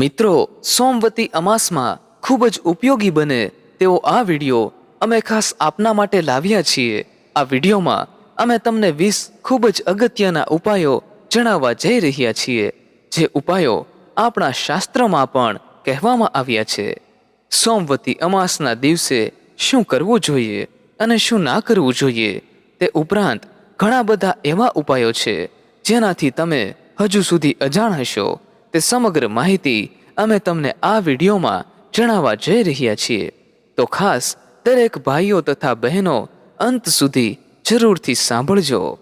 મિત્રો, સોમવતી અમાસમાં ખૂબ જ ઉપયોગી બને તેવો આ વીડિયો અમે ખાસ આપના માટે લાવ્યા છીએ. આ વિડીયોમાં અમે તમને વીસ ખૂબ જ અગત્યના ઉપાયો જણાવવા જઈ રહ્યા છીએ, જે ઉપાયો આપણા શાસ્ત્રમાં પણ કહેવામાં આવ્યા છે. સોમવતી અમાસના દિવસે શું કરવું જોઈએ અને શું ના કરવું જોઈએ તે ઉપરાંત ઘણા બધા એવા ઉપાયો છે જેનાથી તમે હજુ સુધી અજાણ હશો. તે સમગ્ર માહિતી અમે તમને આ વિડીયોમાં જણાવવા જઈ રહ્યા છીએ. તો ખાસ દરેક ભાઈઓ તથા બહેનો અંત સુધી જરૂરથી સાંભળજો.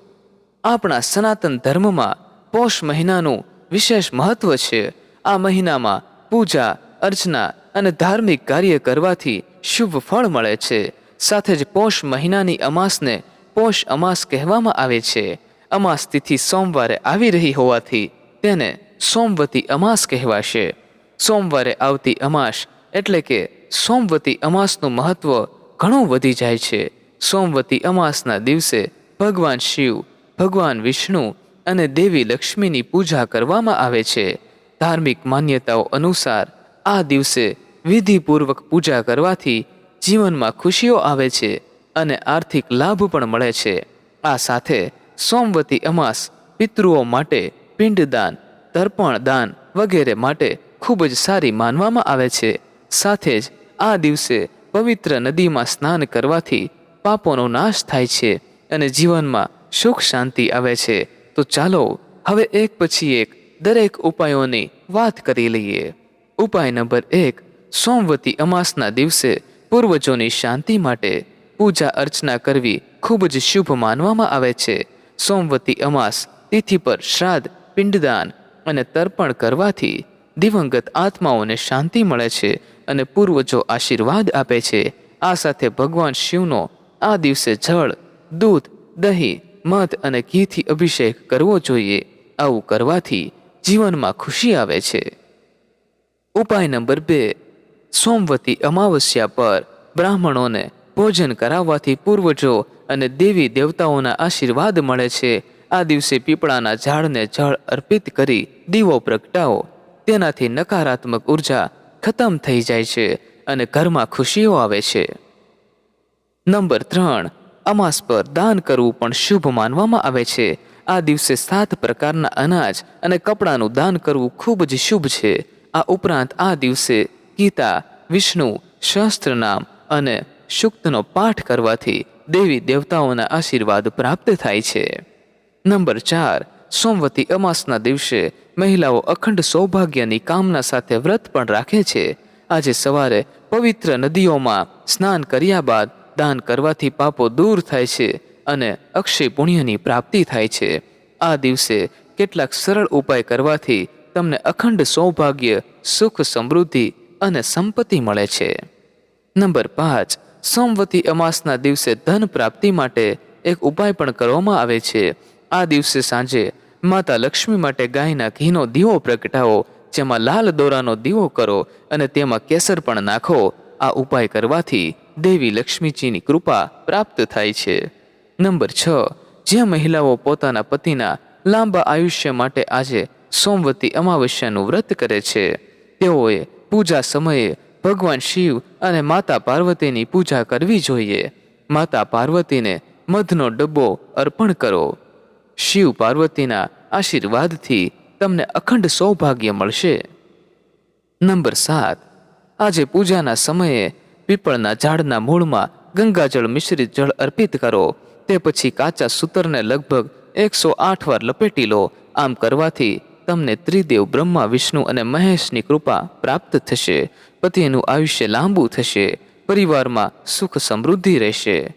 આપણા સનાતન ધર્મમાં પોષ મહિનાનું વિશેષ મહત્વ છે. આ મહિનામાં પૂજા, અર્ચના અને ધાર્મિક કાર્ય કરવાથી શુભ ફળ મળે છે. સાથે જ પોષ મહિનાની અમાસને પોષ અમાસ કહેવામાં આવે છે. અમાસ તિથિ સોમવારે આવી રહી હોવાથી તેને સોમવતી અમાસ કહેવાશે. સોમવારે આવતી અમાસ એટલે કે સોમવતી અમાસનું મહત્વ ઘણું વધી જાય છે. સોમવતી અમાસના દિવસે ભગવાન શિવ, ભગવાન વિષ્ણુ અને દેવી લક્ષ્મીની પૂજા કરવામાં આવે છે. ધાર્મિક માન્યતાઓ અનુસાર આ દિવસે વિધિપૂર્વક પૂજા કરવાથી જીવનમાં ખુશીઓ આવે છે અને આર્થિક લાભ પણ મળે છે. આ સાથે સોમવતી અમાસ પિતૃઓ માટે પિંડદાન તર્પણ દાન વગેરે માટે ખૂબ જ સારી માનવામાં આવે છે. સાથે જ આ દિવસે પવિત્ર નદીમાં સ્નાન કરવાથી પાપોનો નાશ થાય છે અને જીવનમાં સુખ શાંતિ આવે છે. તો ચાલો હવે એક પછી એક દરેક ઉપાયોની વાત કરી લઈએ. ઉપાય નંબર એક, સોમવતી અમાસના દિવસે પૂર્વજોની શાંતિ માટે પૂજા અર્ચના કરવી ખૂબ જ શુભ માનવામાં આવે છે. સોમવતી અમાસ તિથિ પર શ્રાદ્ધ, પિંડદાન અને તર્પણ કરવાથી દિવંગત આત્માઓને શાંતિ મળે છે અને પૂર્વજો આશીર્વાદ આપે છે. આ સાથે ભગવાન શિવનો આ દિવસે જળ, દૂધ, દહીં, મધ અને ઘીથી અભિષેક કરવો જોઈએ. આવું કરવાથી જીવનમાં ખુશી આવે છે. ઉપાય નંબર બે. સોમવતી અમાવસ્યા પર બ્રાહ્મણોને ભોજન કરાવવાથી પૂર્વજો અને દેવી દેવતાઓના આશીર્વાદ મળે છે. આ દિવસે પીપળાના ઝાડને જળ અર્પિત કરી દીવો પ્રગટાવો. તેનાથી નકારાત્મક ઊર્જા ખતમ થઈ જાય છે અને ઘરમાં ખુશીઓ આવે છે. નંબર ત્રણ, અમાસ પર દાન કરવું પણ શુભ માનવામાં આવે છે. આ દિવસે સાત પ્રકારના અનાજ અને કપડાનું દાન કરવું ખૂબ જ શુભ છે. આ ઉપરાંત આ દિવસે ગીતા, વિષ્ણુ સહસ્ત્રનામ અને શુક્તનો પાઠ કરવાથી દેવી દેવતાઓના આશીર્વાદ પ્રાપ્ત થાય છે. નંબર ચાર, સોમવતી અમાસના દિવસે મહિલાઓ અખંડ સૌભાગ્યની કામના સાથે વ્રત પણ રાખે છે. આજે સવારે પવિત્ર નદીઓમાં સ્નાન કર્યા બાદ દાન કરવાથી પાપો દૂર થાય છે અને અક્ષય પુણ્યની પ્રાપ્તિ થાય છે. આ દિવસે કેટલાક સરળ ઉપાય કરવાથી તમને અખંડ સૌભાગ્ય, સુખ સમૃદ્ધિ અને સંપત્તિ મળે છે. નંબર પાંચ, સોમવતી અમાસના દિવસે ધન પ્રાપ્તિ માટે એક ઉપાય પણ કરવામાં આવે છે. આ દિવસે સાંજે માતા લક્ષ્મી માટે ગાયના ઘીનો દીવો પ્રગટાવો, જેમાં લાલ દોરાનો દીવો કરો અને તેમાં કેસર પણ નાખો. આ ઉપાય કરવાથી દેવી લક્ષ્મીજીની કૃપા પ્રાપ્ત થાય છે. નંબર છ. જે મહિલાઓ પોતાના પતિના લાંબા આયુષ્ય માટે આજે સોમવતી અમાવસ્યાનું વ્રત કરે છે, તેઓએ પૂજા સમયે ભગવાન શિવ અને માતા પાર્વતીની પૂજા કરવી જોઈએ. માતા પાર્વતીને મધનો ડબ્બો અર્પણ કરો. શિવ પાર્વતીના આશીર્વાદથી તમને અખંડ સૌભાગ્ય મળશે. નંબર સાત. આજે પૂજાના સમયે પીપળના ઝાડના મૂળમાં ગંગાજળ મિશ્રિત જળ અર્પિત કરો. તે પછી કાચા સૂતરને લગભગ એકસો આઠ વાર લપેટી લો. આમ કરવાથી તમને ત્રિદેવ બ્રહ્મા, વિષ્ણુ અને મહેશની કૃપા પ્રાપ્ત થશે. પતિનું આયુષ્ય લાંબુ થશે. પરિવારમાં સુખ સમૃદ્ધિ રહેશે.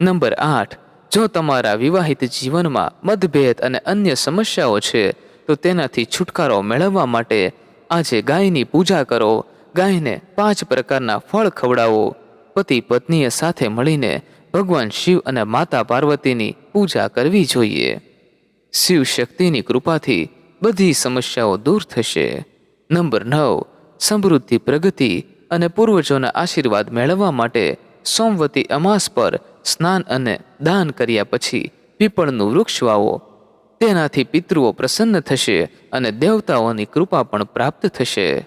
નંબર આઠ. જો તમારા વિવાહિત જીવનમાં મતભેદ અને અન્ય સમસ્યાઓ છે, તો તેનાથી છુટકારો મેળવવા માટે આજે ગાયની પૂજા કરો. ગાયને પાંચ પ્રકારના ફળ ખવડાવો. પતિ પત્નીએ સાથે મળીને ભગવાન શિવ અને માતા પાર્વતીની પૂજા કરવી જોઈએ. શિવ શક્તિની કૃપાથી બધી સમસ્યાઓ દૂર થશે. નંબર નવ, સમૃદ્ધિ પ્રગતિ અને પૂર્વજોના આશીર્વાદ મેળવવા માટે સોમવતી અમાસ પર સ્નાન અને દાન કર્યા પછી પીપળનું વૃક્ષ વાવો. તેનાથી પિતૃઓ પ્રસન્ન થશે અને દેવતાઓની કૃપા પણ પ્રાપ્ત થશે.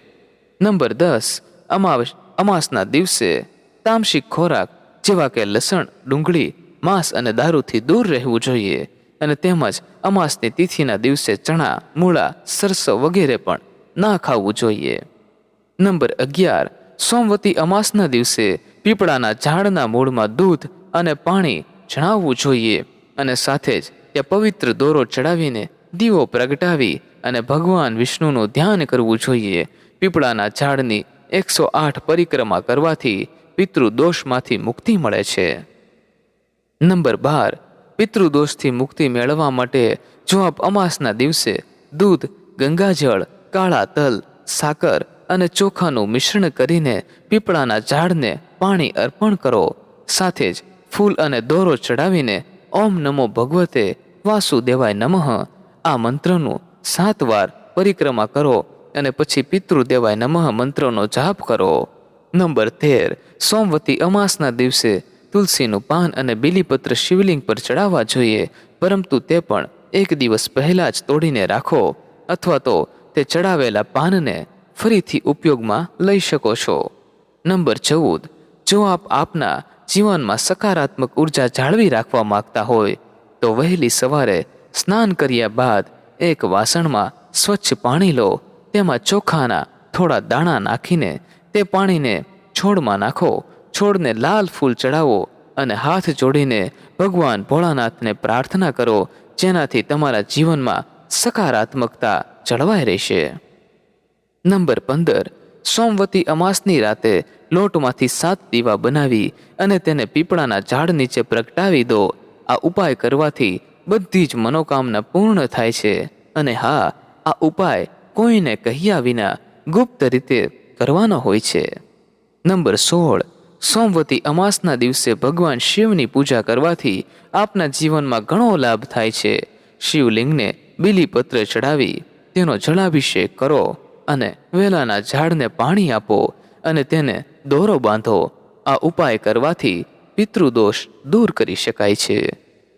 નંબર દસ અમાસ અમાસના દિવસે તામસિક ખોરાક જેવા કે લસણ, ડુંગળી, માંસ અને દારૂથી દૂર રહેવું જોઈએ અને તેમજ અમાસની તિથિના દિવસે ચણા, મૂળા, સરસો વગેરે પણ ના ખાવું જોઈએ. નંબર અગિયાર, સોમવતી અમાસના દિવસે પીપળાના ઝાડના મૂળમાં દૂધ અને પાણી ચણાવવું જોઈએ અને સાથે જ એ પવિત્ર દોરો ચડાવીને દીવો પ્રગટાવી અને ભગવાન વિષ્ણુનું ધ્યાન કરવું જોઈએ. પીપળાના ઝાડની એકસો આઠ પરિક્રમા કરવાથી પિતૃદોષમાંથી મુક્તિ મળે છે. નંબર બાર, પિતૃદોષથી મુક્તિ મેળવવા માટે જો આપ અમાસના દિવસે દૂધ, ગંગાજળ, કાળા તલ, સાકર અને ચોખાનું મિશ્રણ કરીને પીપળાના ઝાડને પાણી અર્પણ કરો, સાથે જ ફૂલ અને દોરો ચડાવીને ઓમ નમો ભગવતે વાસુદેવાય નમઃ. આ મંત્રનું સાત વાર પરિક્રમા કરો અને પછી પિતૃદેવાય નમઃ મંત્રનો જાપ કરો. નંબર તેર. સોમવતી અમાસના દિવસે તુલસીનું પાન અને બીલીપત્ર શિવલિંગ પર ચડાવવા જોઈએ, પરંતુ તે પણ એક દિવસ પહેલાં જ તોડીને રાખો, અથવા તો તે ચડાવેલા પાનને ફરીથી ઉપયોગમાં લઈ શકો છો. નંબર ચૌદ. જો આપ આપના જીવનમાં સકારાત્મક ઊર્જા જાળવી રાખવા માંગતા હોય, તો વહેલી સવારે સ્નાન કર્યા બાદ એક વાસણમાં સ્વચ્છ પાણી લો, તેમાં ચોખાના થોડા દાણા નાખીને તે પાણીને છોડમાં નાખો, છોડને લાલ ફૂલ ચડાવો અને હાથ જોડીને ભગવાન ભોળાનાથને પ્રાર્થના કરો, જેનાથી તમારા જીવનમાં સકારાત્મકતા જળવાઈ રહેશે. નંબર પંદર સોમવતી અમાસની રાતે લોટમાંથી સાત દીવા બનાવી અને તેને પીપળાના ઝાડ નીચે પ્રગટાવી દો. આ ઉપાય કરવાથી બધી જ મનોકામના પૂર્ણ થાય છે. અને હા, આ ઉપાય કોઈને કહ્યા વિના ગુપ્ત રીતે કરવાનો હોય છે. નંબર સોળ. સોમવતી અમાસના દિવસે ભગવાન શિવની પૂજા કરવાથી આપના જીવનમાં ઘણો લાભ થાય છે. શિવલિંગને બીલીપત્ર ચડાવી તેનો જળાભિષેક કરો. અને વેલાના ઝાડને પાણી આપો અને તેને દોરો બાંધો. આ ઉપાય કરવાથી પિતૃદોષ દૂર કરી શકાય છે.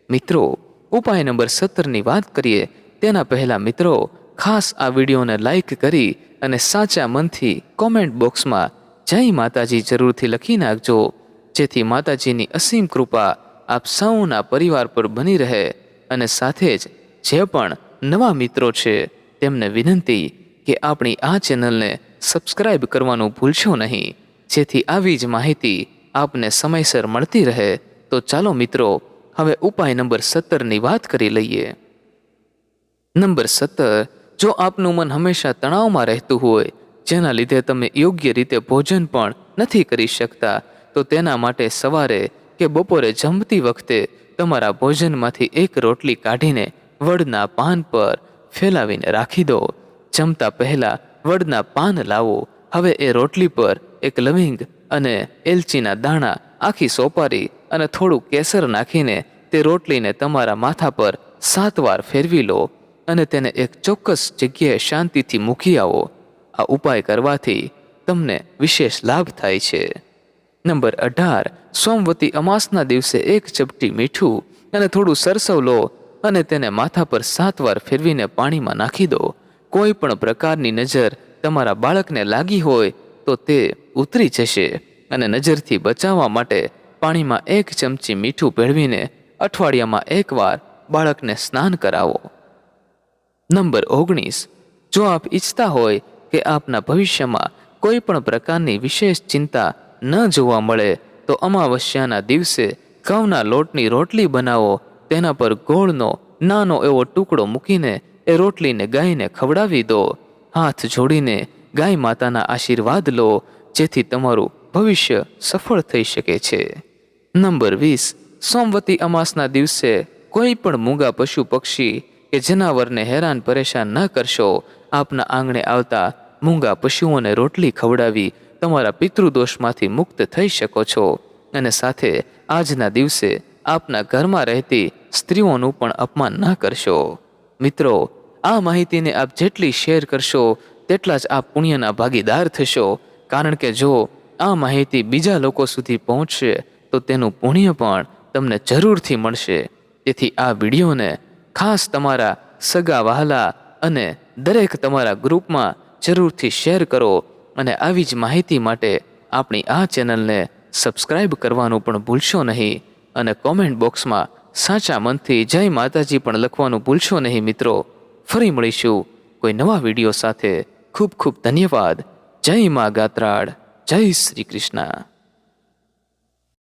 મિત્રો, ઉપાય નંબર સત્તરની વાત કરીએ, તેના પહેલાં મિત્રો, ખાસ આ વિડીયોને લાઈક કરી અને સાચા મનથી કોમેન્ટ બોક્સમાં જય માતાજી જરૂરથી લખી નાખજો. જેથી માતાજીની અસીમ કૃપા આપ સૌના પરિવાર પર બની રહે અને સાથે જ જે પણ નવા મિત્રો છે, તેમને વિનંતી કે આપણી આ ચેનલને સબસ્ક્રાઇબ કરવાનું ભૂલશો નહીં. જેથી આવી જ માહિતી આપને સમયસર મળતી રહે. તો ચાલો મિત્રો, હવે ઉપાય નંબર સત્તરની વાત કરી લઈએ. નંબર સત્તર, જો આપનું મન હંમેશા તણાવમાં રહેતું હોય, જેના લીધે તમે યોગ્ય રીતે ભોજન પણ નથી કરી શકતા, તો તેના માટે સવારે કે બપોરે જમતી વખતે તમારા ભોજનમાંથી એક રોટલી કાઢીને વડના પાન પર ફેલાવીને રાખી દો. જમતા પહેલા વડના પાન લાવો. હવે એ રોટલી પર એક લવિંગ અને એલચીના દાણા આખી સોપારી અને થોડું કેસર નાખીને તે રોટલીને તમારા માથા પર સાત વાર ફેરવી લો અને તેને એક ચોક્કસ જગ્યાએ શાંતિથી મૂકી આવો. આ ઉપાય કરવાથી તમને વિશેષ લાભ થાય છે. નંબર અઢાર. સોમવતી અમાસના દિવસે એક ચપટી મીઠું અને થોડું સરસવ લો અને તેને માથા પર સાત વાર ફેરવીને પાણીમાં નાખી દો. કોઈ પણ પ્રકારની નજર તમારા બાળકને લાગી હોય તો તે ઉતરી જશે અને નજરથી બચાવવા માટે પાણીમાં એક ચમચી મીઠું ભેળવીને અઠવાડિયામાં એકવાર બાળકને સ્નાન કરાવો. નંબર ઓગણીસ. જો આપ ઈચ્છતા હોય કે આપના ભવિષ્યમાં કોઈ પણ પ્રકારની વિશેષ ચિંતા ન જોવા મળે, તો અમાવસ્યાના દિવસે ઘઉંના લોટની રોટલી બનાવો, તેના પર ગોળનો નાનો એવો ટુકડો મૂકીને એ રોટલીને ગાયને ખવડાવી દો, હાથ જોડીને ગાય માતાના આશીર્વાદ લો, જેથી તમારું ભવિષ્ય સફળ થઈ શકે છે. નંબર વીસ, સોમવતી અમાસના દિવસે કોઈ પણ મૂંગા પશુ પક્ષી કે જનાવરને હેરાન પરેશાન ન કરશો. આપના આંગણે આવતા મૂંગા પશુઓને રોટલી ખવડાવી તમારા પિતૃદોષમાંથી મુક્ત થઈ શકો છો. અને સાથે આજના દિવસે આપના ઘરમાં રહેતી સ્ત્રીઓનું પણ અપમાન ન કરશો. મિત્રો આ માહિતીને આપ જેટલી શેર કરશો, તેટલા જ આપ પુણ્યના ભાગીદાર થશો. કારણ કે જો આ માહિતી બીજા લોકો સુધી પહોંચશે, તો તેનું પુણ્ય પણ તમને જરૂરથી મળશે. તેથી આ વિડીયોને ખાસ તમારા સગા વહાલા અને દરેક તમારા ગ્રુપમાં જરૂરથી શેર કરો અને આવી જ માહિતી માટે આપણી આ ચેનલને સબસ્ક્રાઇબ કરવાનું પણ ભૂલશો નહીં અને કોમેન્ટ બોક્સમાં સાચા મનથી જય માતાજી પણ લખવાનું ભૂલશો નહીં મિત્રો. ફરી મળીશું. કોઈ નવા વીડિયો સાથે ખૂબ ખૂબ ધન્યવાદ. જય મા ગાત્રાળ. જય શ્રી કૃષ્ણ.